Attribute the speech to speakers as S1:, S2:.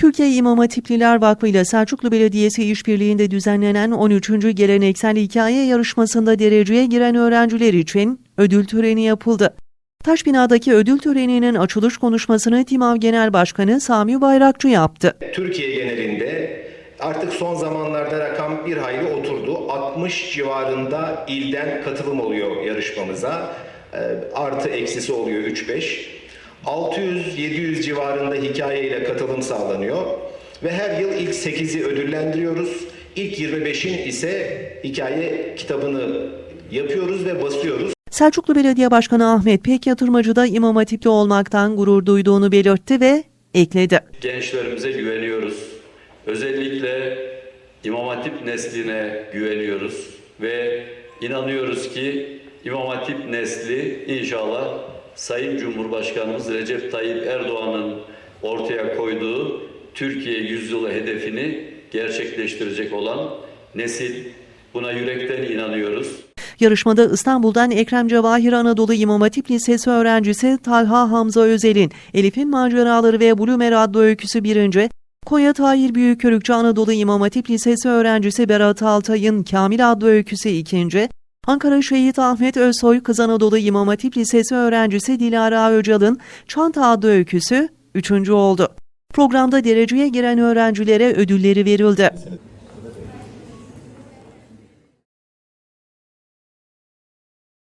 S1: Türkiye İmam Hatipliler Vakfı ile Selçuklu Belediyesi işbirliğinde düzenlenen 13. Geleneksel Hikaye Yarışması'nda dereceye giren öğrenciler için ödül töreni yapıldı. Taşbina'daki ödül töreninin açılış konuşmasını TİMAV Genel Başkanı Sami Bayrakçı yaptı.
S2: Türkiye genelinde artık son zamanlarda rakam bir hayli oturdu. 60 civarında ilden katılım oluyor yarışmamıza. Ee, Artı eksisi oluyor 3-5. 600-700 civarında hikayeyle katılım sağlanıyor. Ve her yıl ilk 8'i ödüllendiriyoruz. İlk 25'in ise hikaye kitabını yapıyoruz ve basıyoruz.
S1: Selçuklu Belediye Başkanı Ahmet Pek Yatırmacı da İmam Hatipli olmaktan gurur duyduğunu belirtti ve ekledi.
S3: gençlerimize güveniyoruz. Özellikle İmam Hatip nesline güveniyoruz ve inanıyoruz ki İmam Hatip nesli inşallah Sayın Cumhurbaşkanımız Recep Tayyip Erdoğan'ın ortaya koyduğu Türkiye yüzyılı hedefini gerçekleştirecek olan nesil. Buna yürekten inanıyoruz.
S1: Yarışmada İstanbul'dan Ekrem Cevahir Anadolu İmam Hatip Lisesi öğrencisi Talha Hamza Özel'in Elif'in Maceraları ve Blumer adlı öyküsü birinci, Konya Tahir Büyükkörükçü Anadolu İmam Hatip Lisesi öğrencisi Berat Altay'ın Kamil adlı öyküsü ikinci, Ankara Şehit Ahmet Özsoy Kız Anadolu İmam Hatip Lisesi öğrencisi Dilara Öcal'ın Çanta adlı öyküsü üçüncü oldu. Programda dereceye giren öğrencilere ödülleri verildi.